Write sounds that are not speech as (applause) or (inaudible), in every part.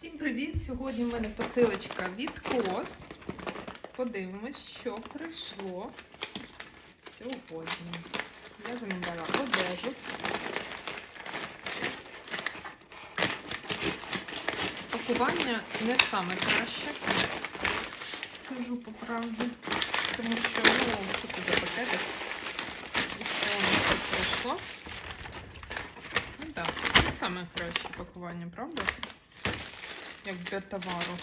Всім привіт! Сьогодні в мене посилочка від Кос. Подивимось, що прийшло сьогодні. Я замовляла одежу. Пакування не саме краще, скажу по правді. Тому що, ну, що це за пакетик? Тут прийшло? Ну так, не саме краще пакування, правда? Як для товару.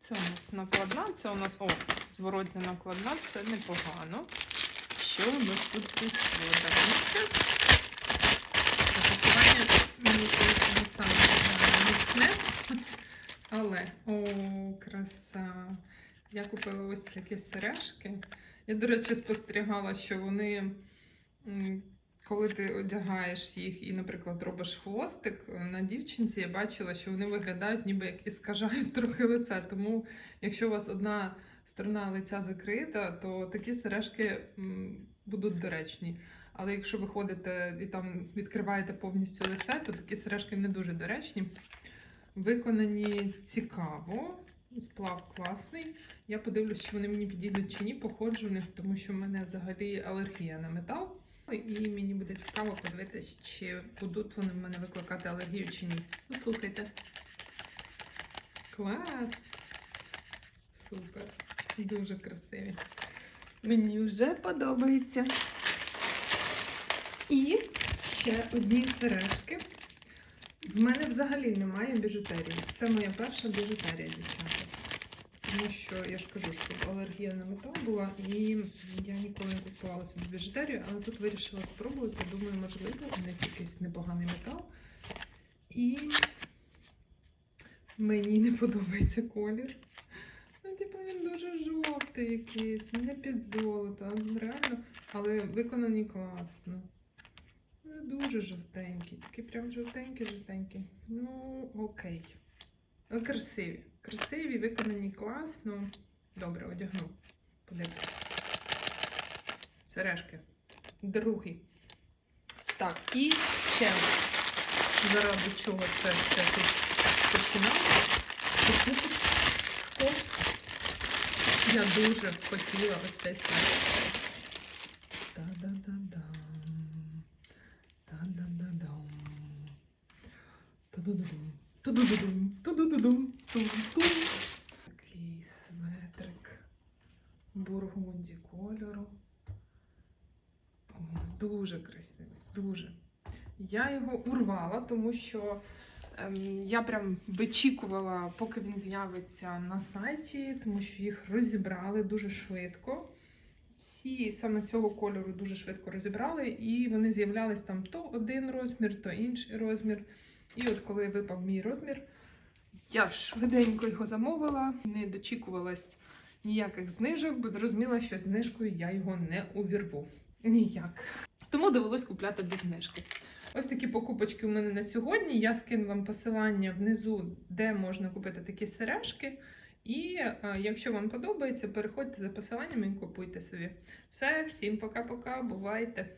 Це у нас накладна, це у нас, о, зворотня накладна, це непогано. Що у нас тут прийшло? Пакування мені здається не саме міцне. Але, о, краса. Я купила ось такі сережки. Я, до речі, спостерігала, що вони, коли ти одягаєш їх і, наприклад, робиш хвостик на дівчинці, я бачила, що вони виглядають ніби як іскажають (laughs) трохи лице. Тому, якщо у вас одна сторона лиця закрита, то такі сережки будуть доречні. Але якщо ви ходите і там відкриваєте повністю лице, то такі сережки не дуже доречні. Виконані цікаво, сплав класний. Я подивлюсь, чи вони мені підійдуть чи ні, походжу в них, тому що в мене взагалі алергія на метал. І мені буде цікаво подивитись, чи будуть вони в мене викликати алергію чи ні. Ну, слухайте. Клас! Супер! Дуже красиві. Мені вже подобається. І ще одні сережки. В мене взагалі немає біжутерії. Це моя перша біжутерія, дівчата. Тому що я ж кажу, що алергія на метал була, і я ніколи не купувала собі біжутерію, але тут вирішила спробувати. Думаю, можливо, у них якийсь непоганий метал. І мені не подобається колір. Ну, типу, він дуже жовтий якийсь, не під золото, а реально, але виконані класно. Не дуже жовтенький, такий прям жовтенький-жовтенький. Ну, окей. Але красиві. Красиві, виконані класно. Добре, одягну. Подивлюсь. Сережки. Другий. Так, і ще заради чого це все тут починало. Ось. Я дуже хотіла ось цей сайт. Та-да-да-дам. Та-да-да-дам. Та-да-да-дам. Ту-ду-ду-дум. Ту-ду-ду-дум. Тум-тум. Такий светрик бургунді кольору. Дуже красивий, дуже. Я його урвала, тому що ем, я прям вичікувала, поки він з'явиться на сайті, тому що їх розібрали дуже швидко. Всі саме цього кольору дуже швидко розібрали, і вони з'являлись там то один розмір, то інший розмір. І от коли випав мій розмір, я швиденько його замовила, не дочікувалась ніяких знижок, бо зрозуміла, що знижкою я його не увірву. Ніяк. Тому довелось купляти без знижки. Ось такі покупочки у мене на сьогодні. Я скину вам посилання внизу, де можна купити такі сережки. І е, якщо вам подобається, переходьте за посиланням і купуйте собі. Все, всім пока-пока, бувайте!